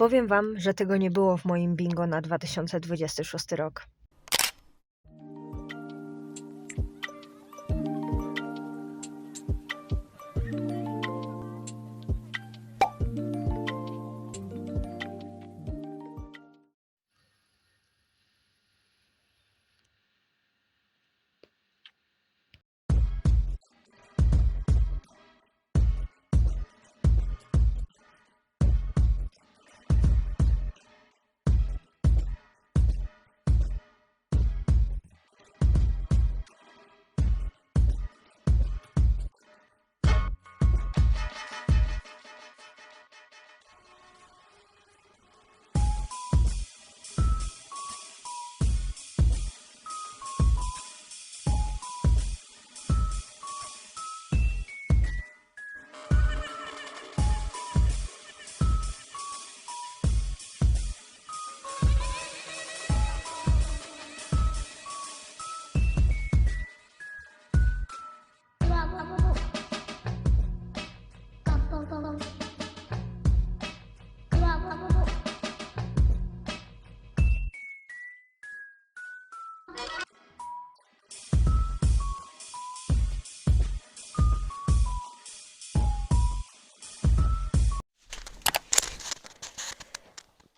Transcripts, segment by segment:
Powiem Wam, że tego nie było w moim bingo na 2026 rok.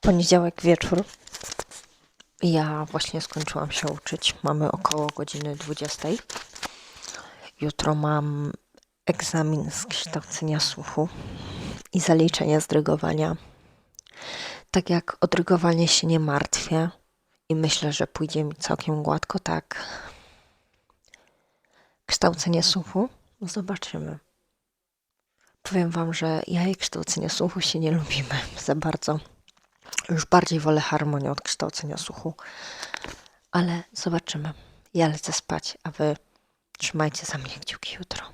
Poniedziałek wieczór. Ja właśnie skończyłam się uczyć. Mamy około godziny 20. Jutro mam egzamin z kształcenia słuchu i zaliczenia z drygowania. Tak jak o się nie martwię i myślę, że pójdzie mi całkiem gładko, tak kształcenie słuchu zobaczymy. Powiem Wam, że ja i kształcenie słuchu się nie lubimy za bardzo. Już bardziej wolę harmonię od kształcenia słuchu. Ale zobaczymy. Ja lecę spać, a wy trzymajcie za mnie kciuki jutro.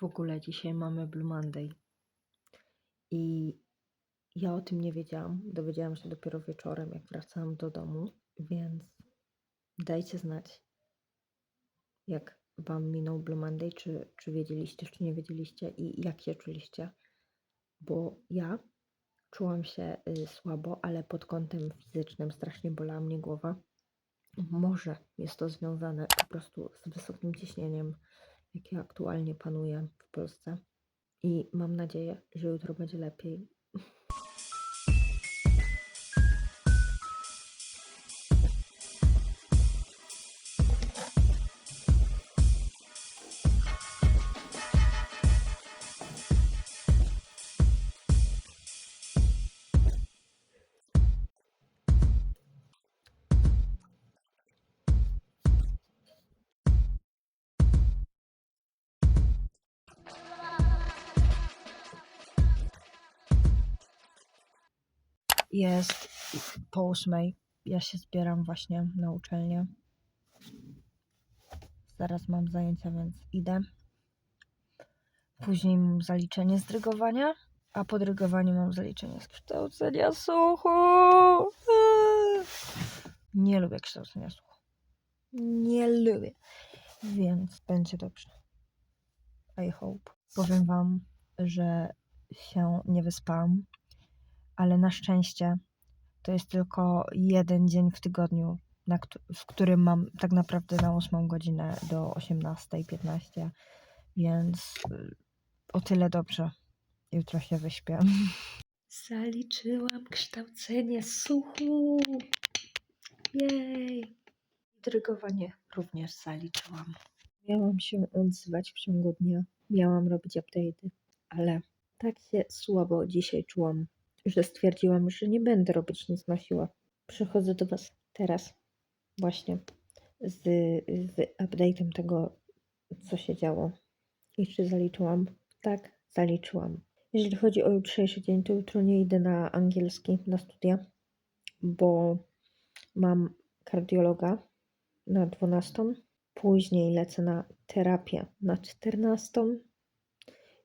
W ogóle dzisiaj mamy Blue Monday. I ja o tym nie wiedziałam. Dowiedziałam się dopiero wieczorem, jak wracałam do domu, więc dajcie znać, jak wam minął Blue Monday, czy, czy wiedzieliście, czy nie wiedzieliście i jak się czuliście. Bo ja czułam się y, słabo, ale pod kątem fizycznym strasznie bolała mnie głowa. Może jest to związane po prostu z wysokim ciśnieniem, jakie aktualnie panuje w Polsce. I mam nadzieję, że jutro będzie lepiej. Jest po ósmej. Ja się zbieram właśnie na uczelnię. Zaraz mam zajęcia, więc idę. Później mam zaliczenie z drygowania, a po drygowaniu mam zaliczenie z kształcenia słuchu. Nie lubię kształcenia słuchu. Nie lubię. Więc będzie dobrze. I hope. Powiem Wam, że się nie wyspałam, ale na szczęście to jest tylko jeden dzień w tygodniu, w którym mam tak naprawdę na 8 godzinę do 18.15, więc y, o tyle dobrze. Jutro się wyśpię. Zaliczyłam kształcenie słuchu. Jej. Drygowanie również zaliczyłam. Miałam się odzywać w ciągu dnia. Miałam robić update'y, ale tak się słabo dzisiaj czułam, że stwierdziłam, że nie będę robić nic na siłę. Przychodzę do Was teraz właśnie z, z update'em tego, co się działo. I czy zaliczyłam? Tak, zaliczyłam. Jeżeli chodzi o jutrzejszy dzień, to jutro nie idę na angielski, na studia, bo mam kardiologa na 12. Później lecę na terapię na 14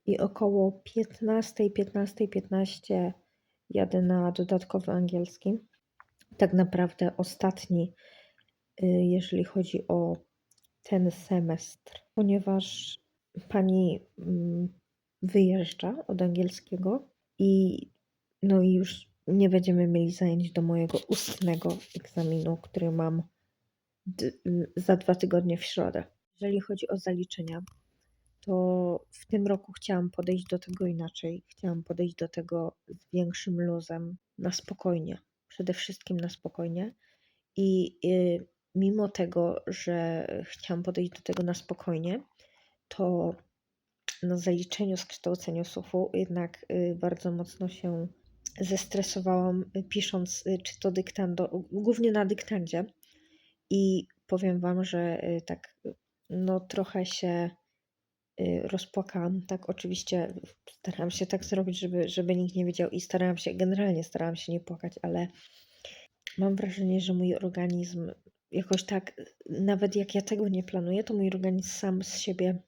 i około 15, 15, 15 jadę na dodatkowy angielski. Tak naprawdę ostatni, y, jeżeli chodzi o ten semestr, ponieważ pani mm, wyjeżdża od angielskiego i no i już nie będziemy mieli zajęć do mojego ustnego egzaminu, który mam za dwa tygodnie w środę. Jeżeli chodzi o zaliczenia, to w tym roku chciałam podejść do tego inaczej. Chciałam podejść do tego z większym luzem, na spokojnie. Przede wszystkim na spokojnie. I y, mimo tego, że chciałam podejść do tego na spokojnie, to na zaliczeniu z SUF-u jednak y, bardzo mocno się zestresowałam, y, pisząc czy to dyktando, głównie na dyktandzie. I powiem Wam, że tak, no trochę się rozpłakałam. Tak, oczywiście starałam się tak zrobić, żeby, żeby nikt nie wiedział i starałam się, generalnie starałam się nie płakać, ale mam wrażenie, że mój organizm jakoś tak, nawet jak ja tego nie planuję, to mój organizm sam z siebie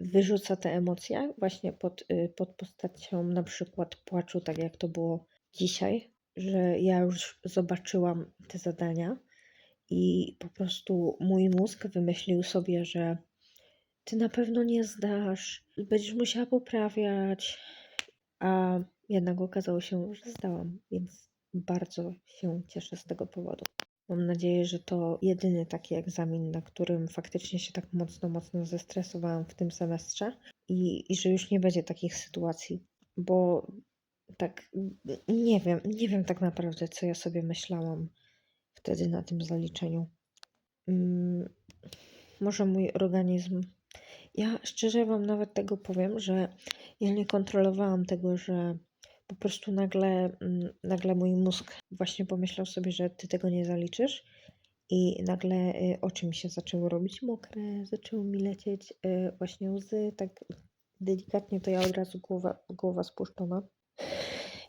wyrzuca te emocje właśnie pod, y, pod postacią na przykład płaczu, tak jak to było dzisiaj, że ja już zobaczyłam te zadania i po prostu mój mózg wymyślił sobie, że ty na pewno nie zdasz, będziesz musiała poprawiać, a jednak okazało się, że zdałam, więc bardzo się cieszę z tego powodu. Mam nadzieję, że to jedyny taki egzamin, na którym faktycznie się tak mocno, mocno zestresowałam w tym semestrze i, i że już nie będzie takich sytuacji, bo tak nie wiem, nie wiem tak naprawdę, co ja sobie myślałam wtedy na tym zaliczeniu. Mm, może mój organizm. Ja szczerze Wam nawet tego powiem, że ja nie kontrolowałam tego, że po prostu nagle, mm, nagle mój mózg właśnie pomyślał sobie, że Ty tego nie zaliczysz. I nagle y, oczy mi się zaczęły robić mokre, zaczęły mi lecieć y, właśnie łzy, tak delikatnie to ja od razu głowa, głowa spuszczona.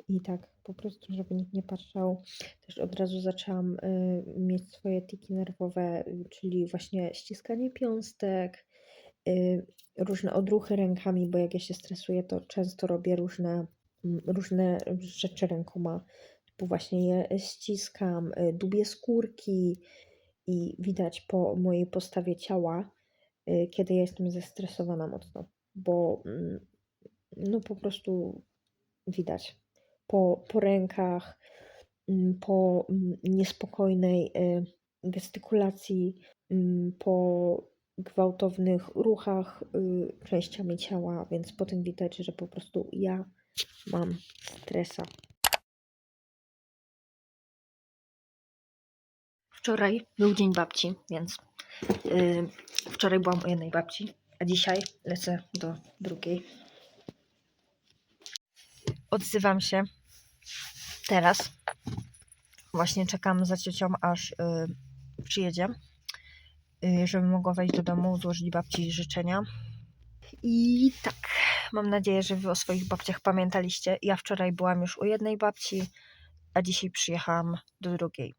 I tak po prostu, żeby nikt nie patrzał, też od razu zaczęłam y, mieć swoje tiki nerwowe, czyli właśnie ściskanie piąstek, różne odruchy rękami, bo jak ja się stresuję, to często robię różne, różne rzeczy rękoma, typu właśnie je ściskam, y, dubię skórki i widać po mojej postawie ciała, y, kiedy ja jestem zestresowana mocno, bo mm, no po prostu widać. Po, po rękach, mm, po mm, niespokojnej y, gestykulacji, po gwałtownych ruchach y, częściami ciała, więc po tym widać, że po prostu ja mam stresa. Wczoraj był dzień babci, więc y, wczoraj byłam u jednej babci, a dzisiaj lecę do drugiej. Odzywam się teraz. Właśnie czekam za ciocią, aż y, przyjedzie, y, żeby mogła wejść do domu, złożyć babci życzenia. I tak, mam nadzieję, że wy o swoich babciach pamiętaliście. Ja wczoraj byłam już u jednej babci, a dzisiaj przyjechałam do drugiej.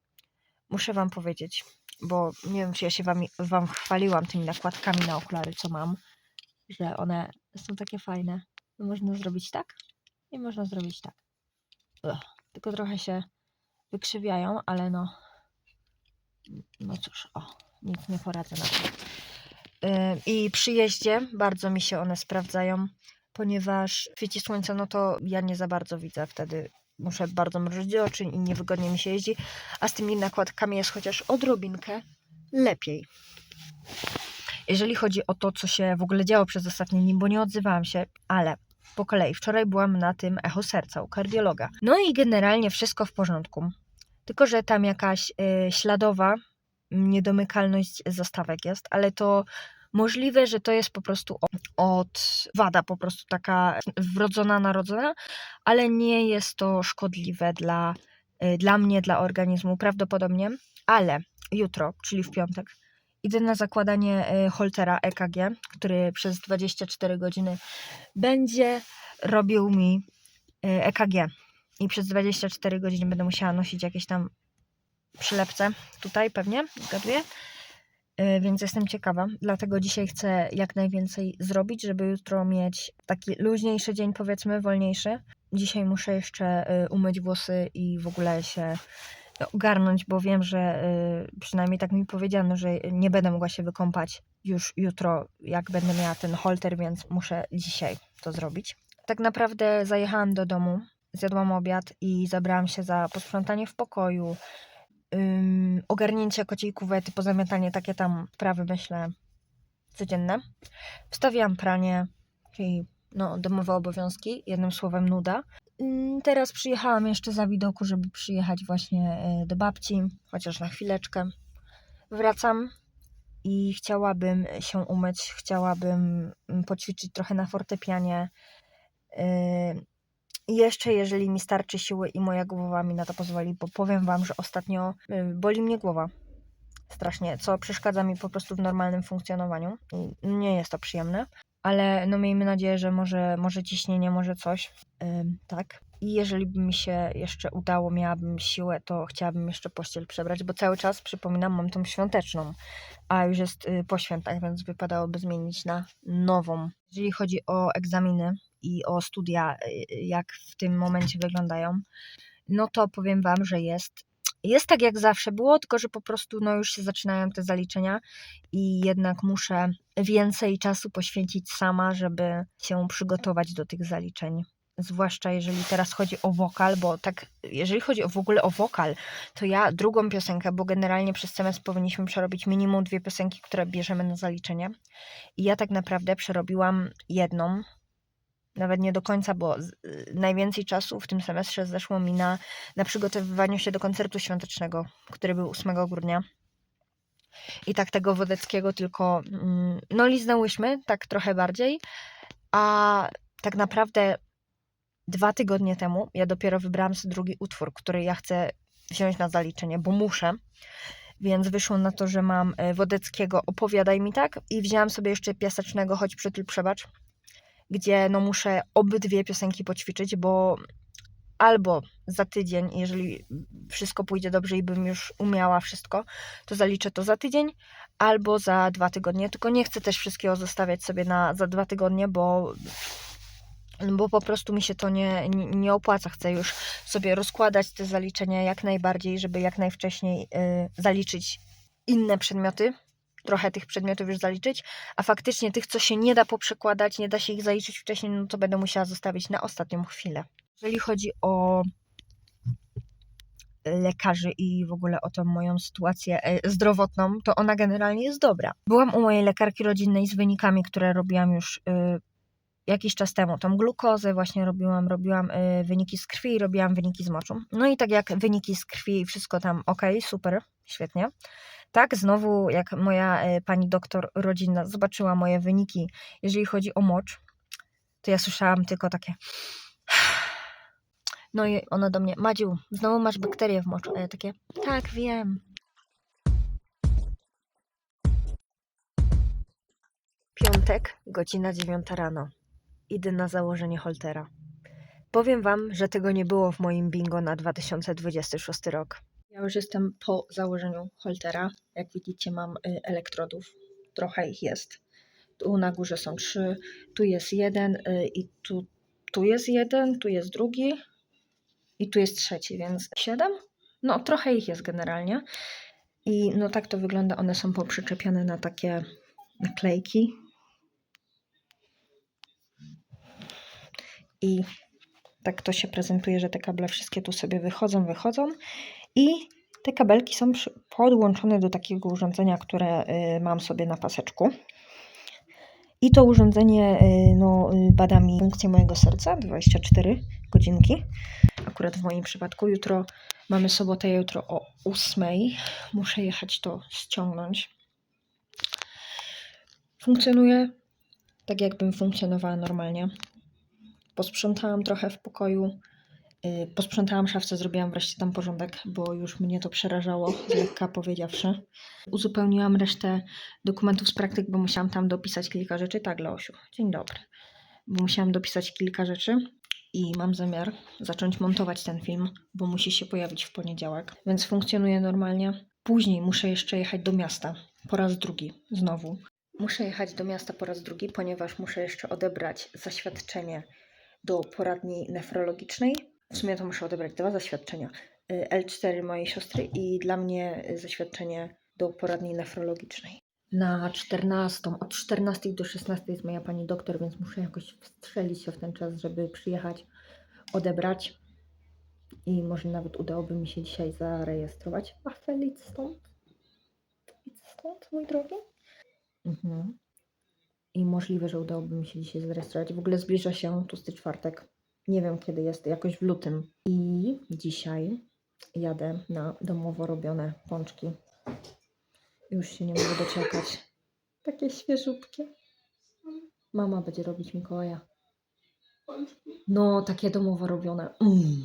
Muszę wam powiedzieć, bo nie wiem, czy ja się wam, wam chwaliłam tymi nakładkami na okulary, co mam, że one są takie fajne. No można zrobić tak i można zrobić tak. Ugh. Tylko trochę się wykrzywiają, ale no. No cóż, o, nic nie poradzę na to. I przy jeździe bardzo mi się one sprawdzają, ponieważ w świecie słońca, no to ja nie za bardzo widzę wtedy. Muszę bardzo mrużyć oczy i niewygodnie mi się jeździ, a z tymi nakładkami jest chociaż odrobinkę lepiej. Jeżeli chodzi o to, co się w ogóle działo przez ostatnie dni, bo nie odzywałam się, ale po kolei. Wczoraj byłam na tym echo serca u kardiologa. No i generalnie wszystko w porządku. Tylko, że tam jakaś y, śladowa niedomykalność zastawek jest, ale to możliwe, że to jest po prostu od, od wada, po prostu taka wrodzona, narodzona, ale nie jest to szkodliwe dla, y, dla mnie, dla organizmu prawdopodobnie, ale jutro, czyli w piątek, idę na zakładanie y, holtera EKG, który przez 24 godziny będzie robił mi y, EKG. I przez 24 godziny będę musiała nosić jakieś tam przylepce tutaj pewnie, zgaduję. Y, Więc jestem ciekawa, dlatego dzisiaj chcę jak najwięcej zrobić, żeby jutro mieć taki luźniejszy dzień, powiedzmy, wolniejszy. Dzisiaj muszę jeszcze y, umyć włosy i w ogóle się ogarnąć, bo wiem, że y, przynajmniej tak mi powiedziano, że nie będę mogła się wykąpać już jutro, jak będę miała ten holter, więc muszę dzisiaj to zrobić. Tak naprawdę zajechałam do domu zjadłam obiad i zabrałam się za posprzątanie w pokoju, ogarnięcie kociej kuwety, pozamiatanie, takie tam sprawy, myślę, codzienne. Wstawiłam pranie, czyli no, domowe obowiązki, jednym słowem nuda. Teraz przyjechałam jeszcze za widoku, żeby przyjechać właśnie y, do babci, chociaż na chwileczkę. Wracam i chciałabym się umyć, chciałabym mm, poćwiczyć trochę na fortepianie. Jeszcze, jeżeli mi starczy siły i moja głowa mi na to pozwoli, bo powiem Wam, że ostatnio yy, boli mnie głowa strasznie, co przeszkadza mi po prostu w normalnym funkcjonowaniu. Nie jest to przyjemne, ale no miejmy nadzieję, że może, może ciśnienie, może coś. Yy, tak. I jeżeli by mi się jeszcze udało, miałabym siłę, to chciałabym jeszcze pościel przebrać, bo cały czas, przypominam, mam tą świąteczną, a już jest y, po świętach, więc wypadałoby zmienić na nową. Jeżeli chodzi o egzaminy i o studia, y, jak w tym momencie wyglądają, no to powiem Wam, że jest, jest tak jak zawsze było, tylko że po prostu no już się zaczynają te zaliczenia i jednak muszę więcej czasu poświęcić sama, żeby się przygotować do tych zaliczeń zwłaszcza jeżeli teraz chodzi o wokal, bo tak, jeżeli chodzi o w ogóle o wokal, to ja drugą piosenkę, bo generalnie przez semestr powinniśmy przerobić minimum dwie piosenki, które bierzemy na zaliczenie. I ja tak naprawdę przerobiła jedną, nawet nie do końca, bo y, najwięcej czasu w tym semestrze zeszło mi na, na przygotowywaniu się do koncertu świątecznego, który był 8 grudnia. I tak tego Wodeckiego tylko, mm, no liznęłyśmy, tak trochę bardziej, a tak naprawdę dwa tygodnie temu ja dopiero wybrałam sobie drugi utwór, który ja chcę wziąć na zaliczenie, bo muszę. Więc wyszło na to, że mam e, Wodeckiego Opowiadaj mi tak i wzięłam sobie jeszcze Piasecznego Choć przytul przebacz, gdzie no muszę obydwie piosenki poćwiczyć, bo albo za tydzień, jeżeli wszystko pójdzie dobrze i bym już umiała wszystko, to zaliczę to za tydzień, albo za dwa tygodnie. Tylko nie chcę też wszystkiego zostawiać sobie na za dwa tygodnie, bo bo po prostu mi się to nie, nie, nie opłaca. Chcę już sobie rozkładać te zaliczenia jak najbardziej, żeby jak najwcześniej y, zaliczyć inne przedmioty. Trochę tych przedmiotów już zaliczyć, a faktycznie tych, co się nie da poprzekładać, nie da się ich zaliczyć wcześniej, no to będę musiała zostawić na ostatnią chwilę. Jeżeli chodzi o lekarzy i w ogóle o tą moją sytuację e, zdrowotną, to ona generalnie jest dobra. Byłam u mojej lekarki rodzinnej z wynikami, które robiłam już y, jakiś czas temu tą glukozę właśnie robiłam, robiłam y, wyniki z krwi, robiłam wyniki z moczu. No i tak jak wyniki z krwi, wszystko tam ok, super, świetnie. Tak, znowu jak moja y, pani doktor rodzinna zobaczyła moje wyniki, jeżeli chodzi o mocz, to ja słyszałam tylko takie. No i ona do mnie, Madziu, znowu masz bakterie w moczu. A ja takie, tak, wiem. Piątek, godzina dziewiąta rano idę na założenie holtera. Powiem Wam, że tego nie było w moim bingo na 2026 rok. Ja już jestem po założeniu holtera. Jak widzicie, mam y, elektrodów. Trochę ich jest. Tu na górze są trzy, tu jest jeden y, i tu, tu jest jeden, tu jest drugi i tu jest trzeci, więc siedem? No, trochę ich jest generalnie. I no tak to wygląda. One są poprzyczepione na takie naklejki, i tak to się prezentuje, że te kable wszystkie tu sobie wychodzą, wychodzą i te kabelki są podłączone do takiego urządzenia, które y, mam sobie na paseczku. I to urządzenie y, no, y, bada mi funkcję mojego serca 24 godzinki. Akurat w moim przypadku jutro mamy sobotę, jutro o 8. Muszę jechać to ściągnąć. Funkcjonuje tak, jakbym funkcjonowała normalnie. Posprzątałam trochę w pokoju. Yy, posprzątałam szafce, zrobiłam wreszcie tam porządek, bo już mnie to przerażało, z lekka powiedziawszy. Uzupełniłam resztę dokumentów z praktyk, bo musiałam tam dopisać kilka rzeczy. Tak, Leosiu, dzień dobry. Bo musiałam dopisać kilka rzeczy i mam zamiar zacząć montować ten film, bo musi się pojawić w poniedziałek, więc funkcjonuje normalnie. Później muszę jeszcze jechać do miasta po raz drugi, znowu. Muszę jechać do miasta po raz drugi, ponieważ muszę jeszcze odebrać zaświadczenie do poradni nefrologicznej. W sumie to muszę odebrać dwa zaświadczenia. Y, L4 mojej siostry i dla mnie zaświadczenie do poradni nefrologicznej. Na 14, od 14 do 16 jest moja pani doktor, więc muszę jakoś wstrzelić się w ten czas, żeby przyjechać, odebrać. I może nawet udałoby mi się dzisiaj zarejestrować. A Felic stąd? Felic stąd, mój drogi? Mhm. I możliwe, że udałoby mi się dzisiaj zarejestrować. W ogóle zbliża się tłusty czwartek. Nie wiem kiedy jest, jakoś w lutym. I dzisiaj jadę na domowo robione pączki. Już się nie mogę doczekać. Takie świeżutkie. Mama będzie robić Mikołaja. No, takie domowo robione. Mm.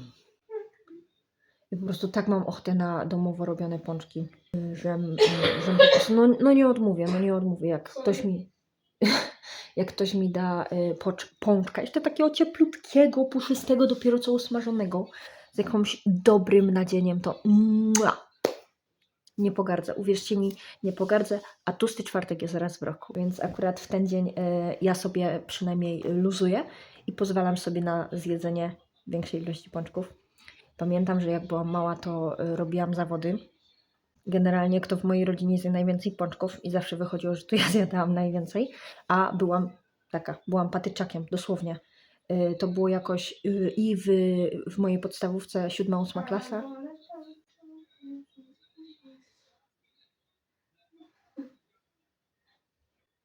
I po prostu tak mam ochotę na domowo robione pączki, że, że po prostu, no, no nie odmówię, no nie odmówię. Jak ktoś mi, jak ktoś mi da y, pączka, jeszcze takiego cieplutkiego, puszystego, dopiero co usmażonego, z jakimś dobrym nadzieniem, to mua, nie pogardzę. Uwierzcie mi, nie pogardzę, a tłusty czwartek jest raz w roku, więc akurat w ten dzień y, ja sobie przynajmniej luzuję i pozwalam sobie na zjedzenie większej ilości pączków. Pamiętam, że jak byłam mała, to y, robiłam zawody. Generalnie kto w mojej rodzinie zje najwięcej pączków i zawsze wychodziło, że to ja zjadałam najwięcej, a byłam taka, byłam patyczakiem, dosłownie. Y, To było jakoś y, i w, w mojej podstawówce siódma, ósma klasa.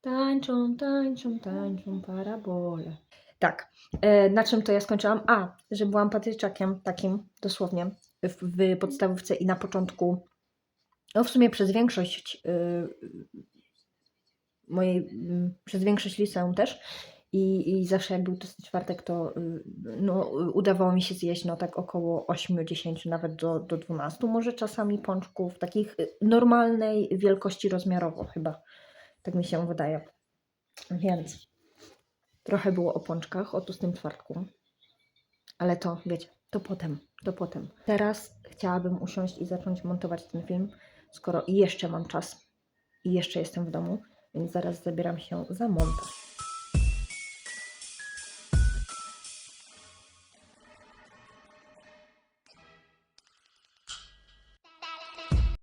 Tańczą, tańczą, tańczą parabole. Tak. E, Na czym to ja skończyłam? A, że byłam patyczakiem takim, dosłownie, w, w podstawówce i na początku, no w sumie przez większość y, mojej, mm, przez większość liceum też. I, I zawsze jak był tłusty czwartek, to y, no, udawało mi się zjeść no tak około 8-10, nawet do, do 12 może czasami pączków, takich y, normalnej wielkości rozmiarowo chyba. Tak mi się wydaje. Więc trochę było o pączkach, o tłustym czwartku. Ale to, wiecie, to potem, to potem. Teraz chciałabym usiąść i zacząć montować ten film, skoro jeszcze mam czas i jeszcze jestem w domu, więc zaraz zabieram się za montaż.